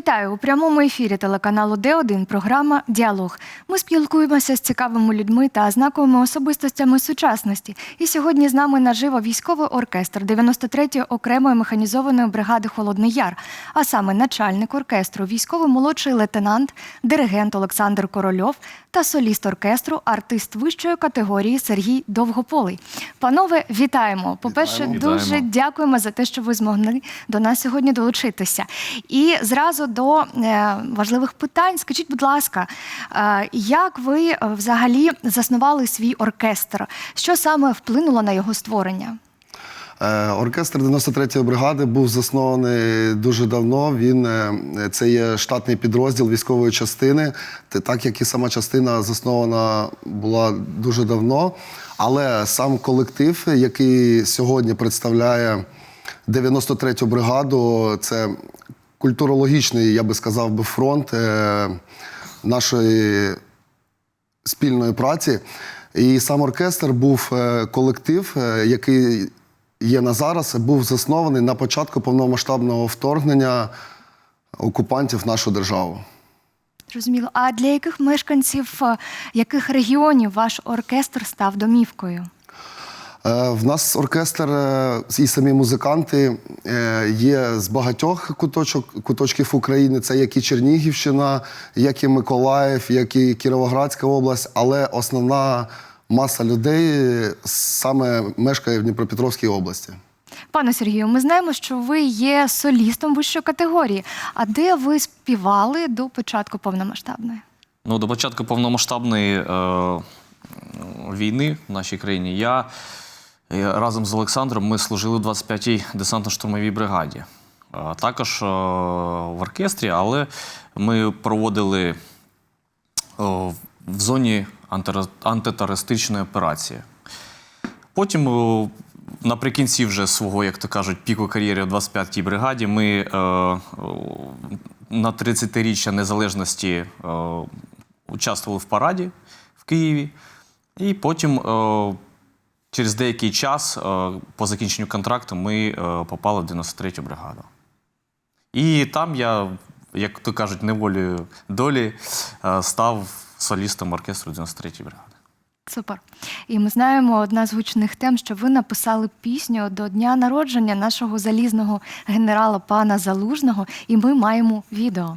Вітаю у прямому ефірі телеканалу Д1 програма Діалог. Ми спілкуємося з цікавими людьми та знаковими особистостями сучасності. І сьогодні з нами наживо військовий оркестр 93-ї окремої механізованої бригади Холодний Яр, а саме начальник оркестру, військовий молодший лейтенант, диригент Олександр Корольов та соліст оркестру, артист вищої категорії Сергій Довгополий. Панове, вітаємо! По-перше, дуже дякуємо за те, що ви змогли до нас сьогодні долучитися. І зразу до е, важливих питань. Скажіть, будь ласка, е, як ви взагалі заснували свій оркестр? Що саме вплинуло на його створення? Е, Оркестр 93-ї бригади був заснований дуже давно. Він це є штатний підрозділ військової частини, так як і сама частина заснована була дуже давно. Але сам колектив, який сьогодні представляє 93-ю бригаду, це культурологічний, я би сказав, би фронт е, нашої спільної праці. І сам оркестр був е, колектив, е, який є на зараз, був заснований на початку повномасштабного вторгнення окупантів в нашу державу. Зрозуміло. А для яких мешканців яких регіонів ваш оркестр став домівкою? Е, В нас оркестр е, і самі музиканти е, є з багатьох куточок, куточків України. Це як і Чернігівщина, як і Миколаїв, як і Кіровоградська область, але основна маса людей саме мешкає в Дніпропетровській області. Пане Сергію, ми знаємо, що ви є солістом вищої категорії. А де ви співали до початку повномасштабної? Ну, до початку повномасштабної е, війни в нашій країні я е, разом з Олександром ми служили в 25-й десантно-штурмовій бригаді. Також е, в оркестрі, але ми проводили е, в зоні антитерористичної операції. Потім, е, наприкінці вже свого, як то кажуть, піку кар'єри в 25-й бригаді, ми на 30-річчя незалежності участвували в параді в Києві. І потім, через деякий час, е, по закінченню контракту, ми е, попали в 93-ю бригаду. І там я, як то кажуть, неволею долі е, став солістом оркестру 93-ї бригади. Супер. І ми знаємо одна з гучних тем, що ви написали пісню до дня народження нашого залізного генерала пана Залужного, і ми маємо відео.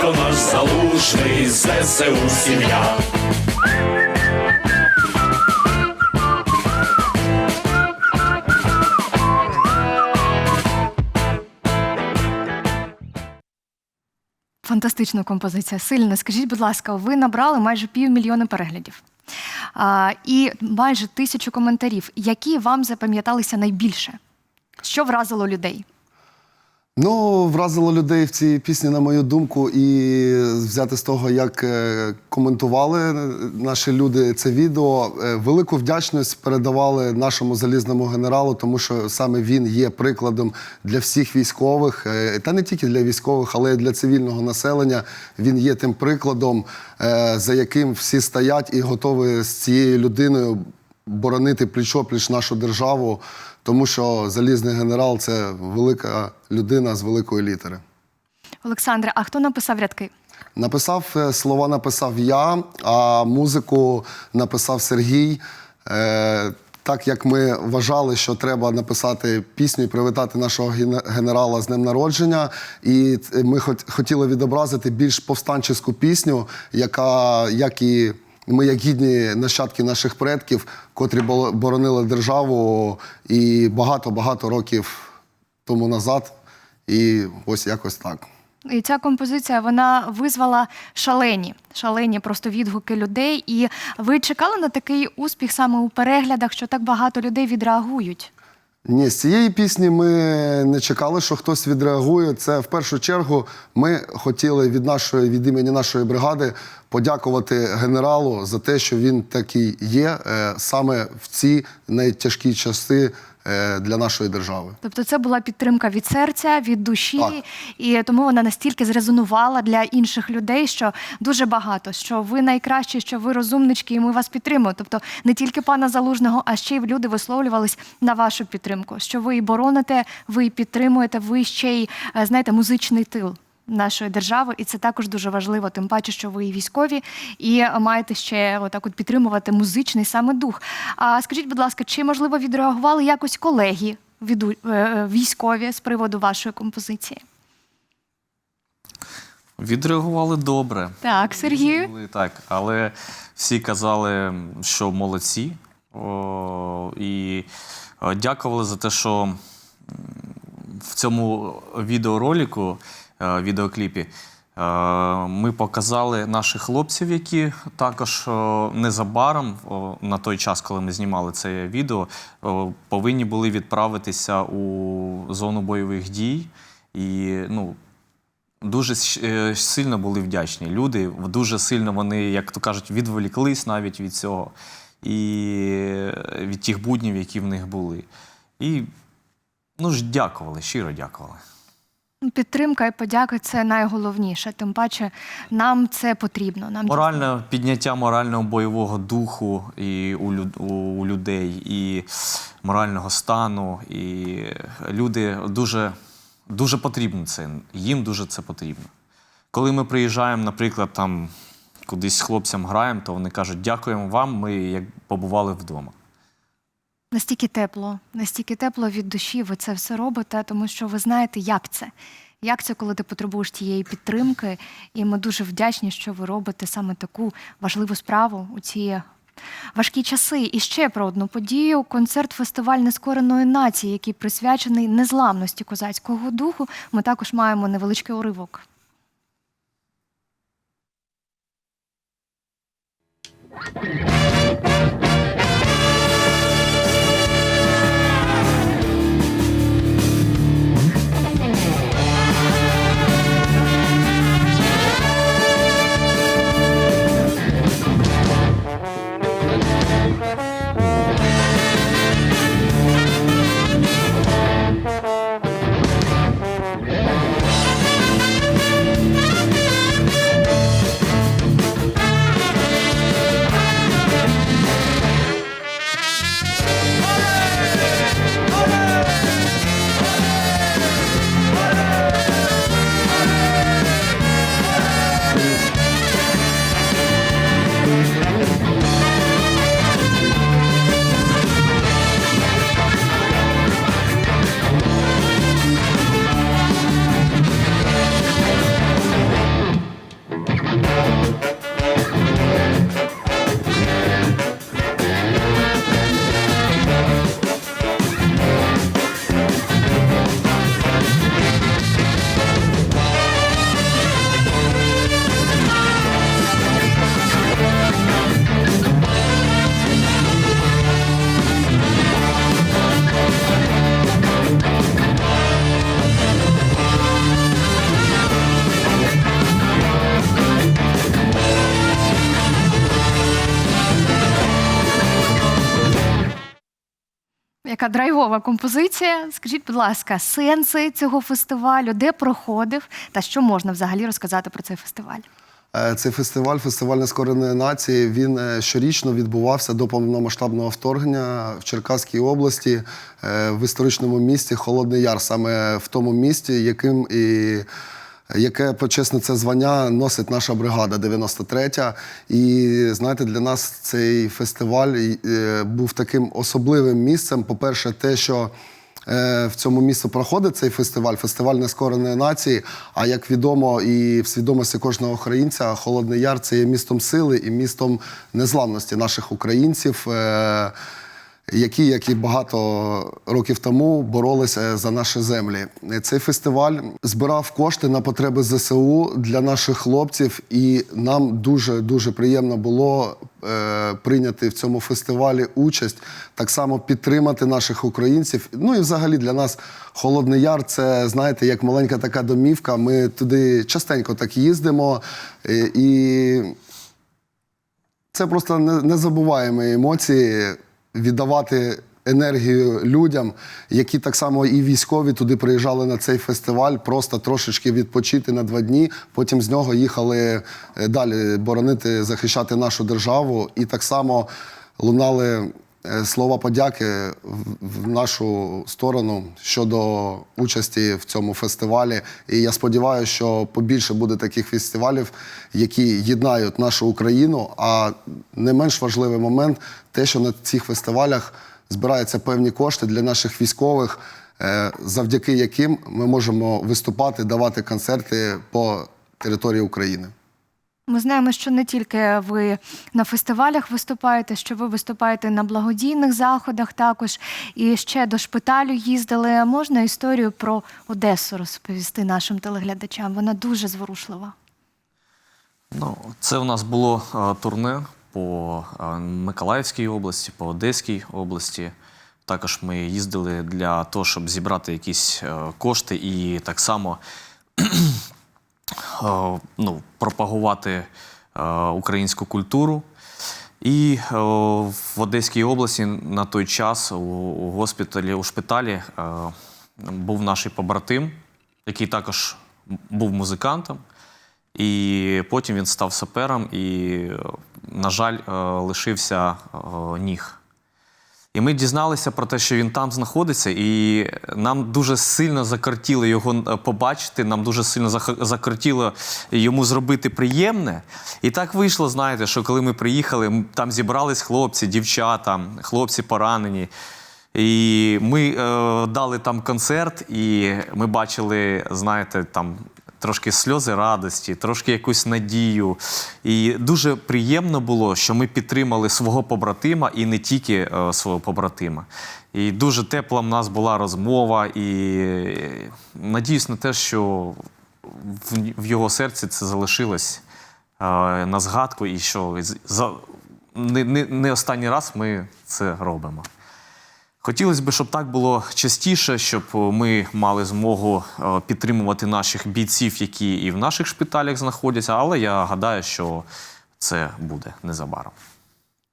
Батько наш залужний, ЗСУ сім'я. Фантастична композиція, сильна. Скажіть, будь ласка, ви набрали майже півмільйона переглядів а, і майже тисячу коментарів. Які вам запам'яталися найбільше? Що вразило людей? Ну, вразило людей в цій пісні, на мою думку, і взяти з того, як е, коментували наші люди це відео. Е, Велику вдячність передавали нашому залізному генералу, тому що саме він є прикладом для всіх військових, е, та не тільки для військових, але й для цивільного населення. Він є тим прикладом, за яким всі стоять і готові з цією людиною боронити пліч-опліч нашу державу, тому що залізний генерал це велика людина з великої літери. Олександре, а хто написав рядки? Написав е, слова, написав я, а музику написав Сергій. Е, так як ми вважали, що треба написати пісню і привітати нашого генерала з днем народження, і ми хотіли відобразити більш повстанчеську пісню, яка як і Ми, як гідні нащадки наших предків, котрі бо- боронили державу і багато-багато років тому назад. І ось якось так. І ця композиція вона визвала шалені, шалені просто відгуки людей. І ви чекали на такий успіх саме у переглядах, що так багато людей відреагують? Ні, з цієї пісні ми не чекали, що хтось відреагує. Це в першу чергу ми хотіли від нашої від імені нашої бригади подякувати генералу за те, що він такий є е, саме в ці найтяжкі часи для нашої держави. Тобто це була підтримка від серця, від душі, Так. і тому вона настільки зрезонувала для інших людей, що дуже багато. Що ви найкращі, що ви розумнички, і ми вас підтримуємо. Тобто не тільки пана залужного, а ще й люди висловлювались на вашу підтримку. Що ви і бороните, ви і підтримуєте, ви ще й е, знаєте музичний тил. Нашої держави, і це також дуже важливо, тим паче, що ви і військові, і маєте ще отак от підтримувати музичний саме дух. А скажіть, будь ласка, чи можливо відреагували якось колеги е, е, військові з приводу вашої композиції? Відреагували добре. Так, Сергію. Так, але всі казали, що молодці. О, і е, дякували за те, що в цьому відеоролику, е, відеокліпі, е, ми показали наших хлопців, які також е, незабаром, на той час, коли ми знімали це відео, повинні були відправитися у зону бойових дій. І ну, дуже е, сильно були вдячні. Люди дуже сильно вони, як то кажуть, відволіклись навіть від цього і е, від тих буднів, які в них були. І ну ж дякували, щиро дякували. Підтримка і подяка це найголовніше. Тим паче нам це потрібно. Нам Моральне підняття морального бойового духу і у, люд- у, у людей, і морального стану. І люди дуже, дуже потрібно це. Їм дуже це потрібно. Коли ми приїжджаємо, наприклад, там кудись з хлопцям граємо, то вони кажуть, дякуємо вам, ми як побували вдома. Настільки тепло, настільки тепло від душі ви це все робите, тому що ви знаєте, як це. Як це, коли ти потребуєш тієї підтримки, і ми дуже вдячні, що ви робите саме таку важливу справу у ці важкі часи. І ще про одну подію: концерт-фестиваль нескореної нації, який присвячений незламності козацького духу. Ми також маємо невеличкий уривок. Яка драйвова композиція? Скажіть, будь ласка, сенси цього фестивалю, де проходив, та що можна взагалі розказати про цей фестиваль? Е, Цей фестиваль, фестиваль нескореної нації, він е, щорічно відбувався до повномасштабного вторгнення в Черкаській області е, в історичному місті Холодний Яр, саме в тому місті, яким і яке почесне це звання носить наша бригада 93-я. І знаєте, для нас цей фестиваль е, був таким особливим місцем. По-перше, те, що е, в цьому місті проходить цей фестиваль, фестиваль нескореної нації. А як відомо і в свідомості кожного українця, Холодний Яр це є містом сили і містом незламності наших українців. Які, як і багато років тому, боролися за наші землі. Цей фестиваль збирав кошти на потреби ЗСУ для наших хлопців, і нам дуже дуже приємно було е, прийняти в цьому фестивалі участь, так само підтримати наших українців. Ну і взагалі для нас Холодний Яр це знаєте, як маленька така домівка. Ми туди частенько так їздимо е, і. Це просто не- незабуваємі емоції віддавати енергію людям, які так само і військові туди приїжджали на цей фестиваль, просто трошечки відпочити на два дні. Потім з нього їхали е, далі боронити, захищати нашу державу. І так само лунали слова подяки в- в нашу сторону щодо участі в цьому фестивалі. І я сподіваюся, що побільше буде таких фестивалів, які єднають нашу Україну. А не менш важливий момент те, що на цих фестивалях збираються певні кошти для наших військових, е, завдяки яким ми можемо виступати, давати концерти по території України. Ми знаємо, що не тільки ви на фестивалях виступаєте, що ви виступаєте на благодійних заходах також. І ще до шпиталю їздили. Можна історію про Одесу розповісти нашим телеглядачам? Вона дуже зворушлива. Ну, це у нас було е, турне по е, Миколаївській області, по Одеській області. Також ми їздили для того, щоб зібрати якісь е, кошти і так само ну, пропагувати е, українську культуру. І е, в Одеській області на той час у, госпіталі, у шпиталі е, був наш побратим, який також був музикантом. І потім він став сапером і, е, на жаль, е, лишився е, ніг. І ми дізналися про те, що він там знаходиться, і нам дуже сильно закортіло його е, побачити, нам дуже сильно закортіло йому зробити приємне. І так вийшло, знаєте, що коли ми приїхали, там зібрались хлопці, дівчата, хлопці поранені. І ми е, дали там концерт, і ми бачили, знаєте, там трошки сльози радості, трошки якусь надію. І дуже приємно було, що ми підтримали свого побратима і не тільки е, свого побратима. І дуже тепла в нас була розмова, і е, надіюсь на те, що в, в його серці це залишилось е, на згадку, і що за, не, не, не останній раз ми це робимо. Хотілося б, щоб так було частіше, щоб ми мали змогу е, підтримувати наших бійців, які і в наших шпиталях знаходяться, але я гадаю, що це буде незабаром.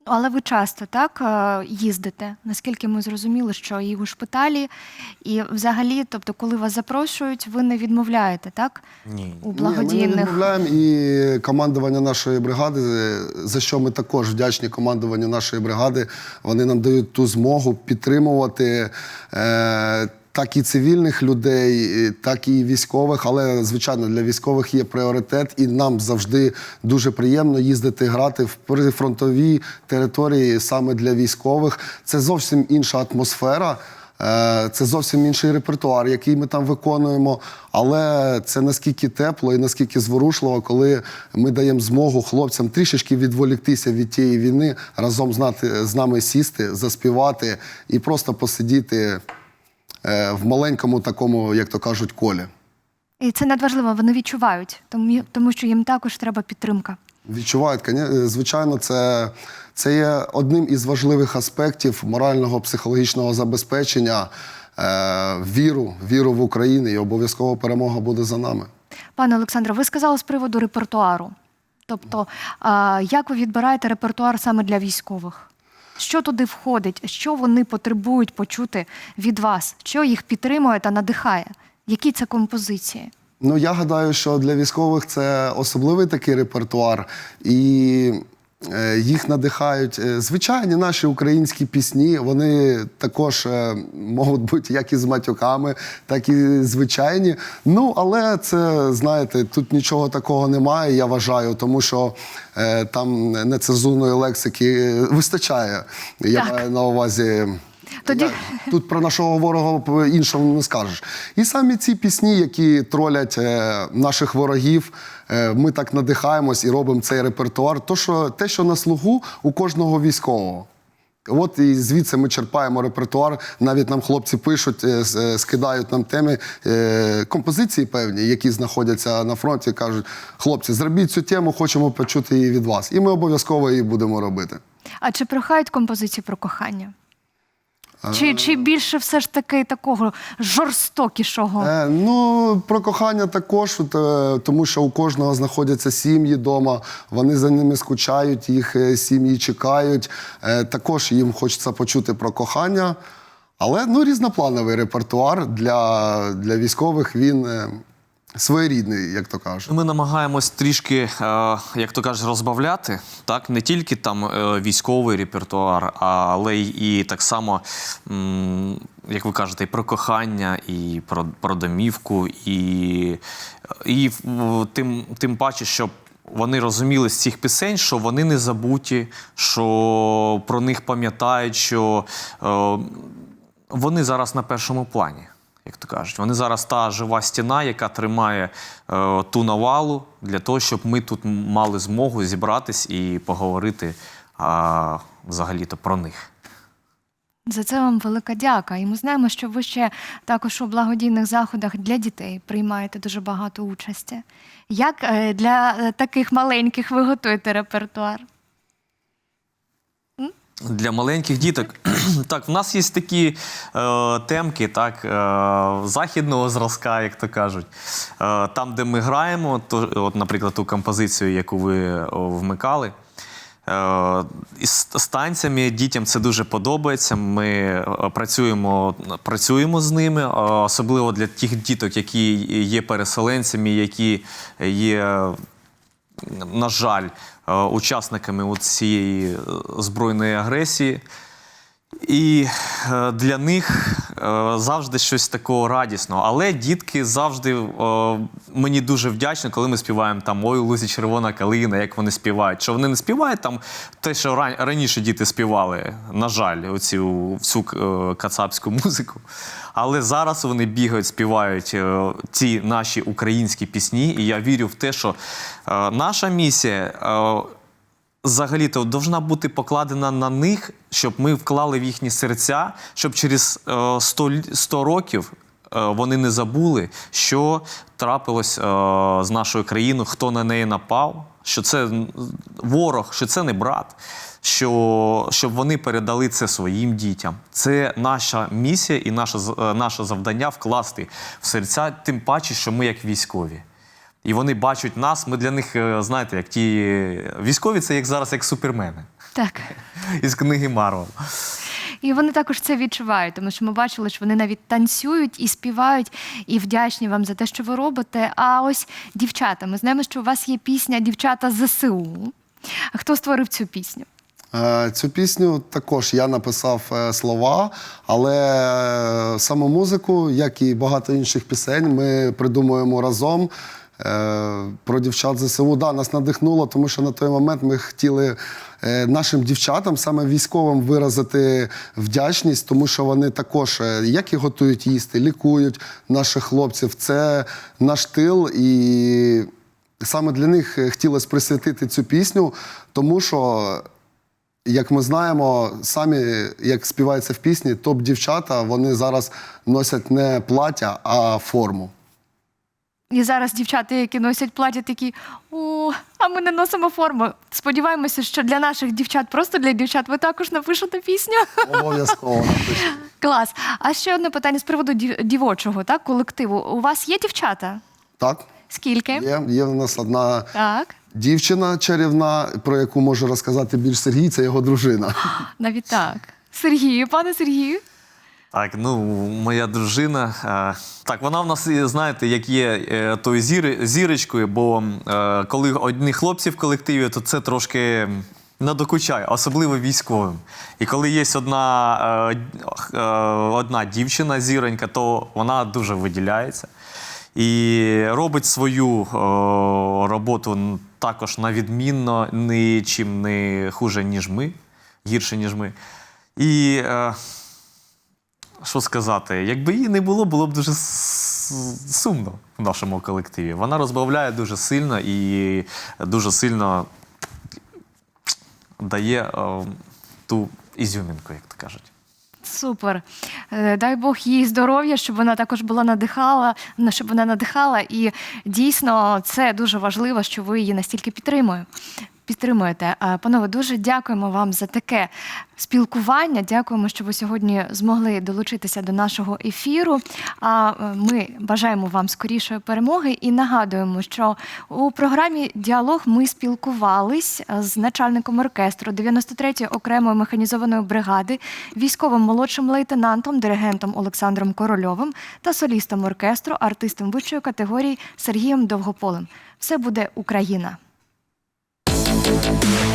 Але ви часто так е, їздите, наскільки ми зрозуміли, що і у шпиталі, і взагалі, тобто, коли вас запрошують, ви не відмовляєте, так? Ні. У Ні, ми не відмовляємо і командування нашої бригади, за що ми також вдячні командуванню нашої бригади. Вони нам дають ту змогу підтримувати. Е, так і цивільних людей, так і військових, але звичайно для військових є пріоритет, і нам завжди дуже приємно їздити грати в прифронтові території саме для військових. Це зовсім інша атмосфера. Е, Це зовсім інший репертуар, який ми там виконуємо. Але це наскільки тепло і наскільки зворушливо, коли ми даємо змогу хлопцям трішечки відволіктися від тієї війни, разом знати, з нами сісти, заспівати і просто посидіти в маленькому такому, як то кажуть, колі. І це надважливо, вони відчувають, тому, тому що їм також треба підтримка. Відчувають, е, звичайно, це, це є одним із важливих аспектів морального психологічного забезпечення е, віру, віру в Україну, і обов'язково перемога буде за нами. Пане Олександре, ви сказали з приводу репертуару. Тобто, а, як ви відбираєте репертуар саме для військових? Що туди входить? Що вони потребують почути від вас? Що їх підтримує та надихає? Які це композиції? Ну, я гадаю, що для військових це особливий такий репертуар, і їх надихають е, звичайні наші українські пісні. Вони також е, можуть бути як і з матюками, так і звичайні. Ну, але це, знаєте, тут нічого такого немає, я вважаю, тому що е, там нецензурної лексики вистачає. Я маю на увазі Тоді- Я- тут про нашого ворога іншого не скажеш. І самі ці пісні, які тролять е, наших ворогів, е, ми так надихаємось і робимо цей репертуар. То, що, те, що на слугу у кожного військового. От і звідси ми черпаємо репертуар. Навіть нам хлопці пишуть, е, е, скидають нам теми е, композиції певні, які знаходяться на фронті. кажуть: хлопці, зробіть цю тему, хочемо почути її від вас. І ми обов'язково її будемо робити. А чи прохають композиції про кохання? Чи, чи більше все ж таки такого жорстокішого? Е, ну, про кохання також, е, тому що у кожного знаходяться сім'ї вдома, вони за ними скучають, їх е, сім'ї чекають. Також їм хочеться почути про кохання. Але ну, різноплановий репертуар для, для військових він своєрідний, як то кажуть. Ми намагаємось трішки, е, як то кажуть, розбавляти, так не тільки там е, військовий репертуар, але й і так само, як ви кажете, і про кохання, і про, про домівку, і, і тим, тим паче, щоб. Вони розуміли з цих пісень, що вони не забуті, що про них пам'ятають, що е, вони зараз на першому плані, як то кажуть. Вони зараз та жива стіна, яка тримає е, ту навалу для того, щоб ми тут мали змогу зібратись і поговорити а, взагалі-то про них. За це вам велика дяка. І ми знаємо, що ви ще також у благодійних заходах для дітей приймаєте дуже багато участі. Як е, для е, таких маленьких ви готуєте репертуар? Для маленьких діток. так, в нас є такі е, темки, так, е, західного зразка, як то кажуть. Е, там, де ми граємо, то, от, наприклад, ту композицію, яку ви о, вмикали. Е, із з танцями дітям це дуже подобається. Ми е, працюємо, працюємо з ними, е, особливо для тих діток, які є переселенцями, які є на жаль, е, учасниками цієї е, збройної агресії. І е, для них завжди щось такого радісного. Але дітки завжди е, мені дуже вдячні, коли ми співаємо там Ой, лузі червона калина, як вони співають. Що вони не співають там те, що ран- раніше діти співали, на жаль, оцю всю е, кацапську музику. Але зараз вони бігають, співають е, ці наші українські пісні. І я вірю в те, що е, наша місія. Е, взагалі-то должна бути покладена на них, щоб ми вклали в їхні серця, щоб через е, 100, 100 років е, вони не забули, що трапилось е, з нашою країною, хто на неї напав, що це ворог, що це не брат. Що, щоб вони передали це своїм дітям. Це наша місія і наше, наше завдання вкласти в серця, тим паче, що ми як військові. І вони бачать нас. Ми для них, е, знаєте, як ті військові, це як зараз як супермени Так. із книги Марвел. І вони також це відчувають, тому що ми бачили, що вони навіть танцюють і співають, і вдячні вам за те, що ви робите. А ось дівчата, ми знаємо, що у вас є пісня Дівчата ЗСУ. А Хто створив цю пісню? Е, Цю пісню також я написав е, слова, але саму музику, як і багато інших пісень, ми придумуємо разом. Е, Про дівчат ЗСУ да, нас надихнуло, тому що на той момент ми хотіли е, нашим дівчатам, саме військовим, виразити вдячність, тому що вони також е, як і готують їсти, лікують наших хлопців. Це наш тил і. Саме для них хотілося присвятити цю пісню, тому що як ми знаємо, самі як співається в пісні, топ-дівчата вони зараз носять не плаття, а форму. І зараз дівчата, які носять плаття, такі о, а ми не носимо форму. Сподіваємося, що для наших дівчат, просто для дівчат, ви також напишете пісню. Обов'язково напишу. Клас. А ще одне питання з приводу дів- дівочого так, колективу. У вас є дівчата? Так, Скільки? є, є в нас одна Так, дівчина чарівна, про яку може розказати більш Сергій, це його дружина. навіть так. Сергію, пане Сергію. Так, ну, моя дружина. е, Так, вона в нас, знаєте, як є е, тою зірочкою, бо е, коли одні хлопці в колективі, то це трошки надокучає, особливо військовим. І коли є одна, одна дівчина зіронька, то вона дуже виділяється. І робить свою роботу також на відмінно, нічим не хуже, ніж ми, гірше, ніж ми. І що сказати, якби її не було, було б дуже сумно в нашому колективі. Вона розбавляє дуже сильно і дуже сильно дає е, ту ізюмінку, як то кажуть. Супер. Е, Дай Бог їй здоров'я, щоб вона також була надихала, щоб вона надихала. І дійсно це дуже важливо, що ви її настільки підтримує. Підтримуєте. Е, Панове, дуже дякуємо вам за таке спілкування. Дякуємо, що ви сьогодні змогли долучитися до нашого ефіру. А е, ми бажаємо вам скорішої перемоги і нагадуємо, що у програмі Діалог ми спілкувались е, з начальником оркестру 93-ї окремої механізованої бригади, військовим молодшим лейтенантом, диригентом Олександром Корольовим та солістом оркестру, артистом вищої категорії Сергієм Довгополем. Все буде Україна. Thank you.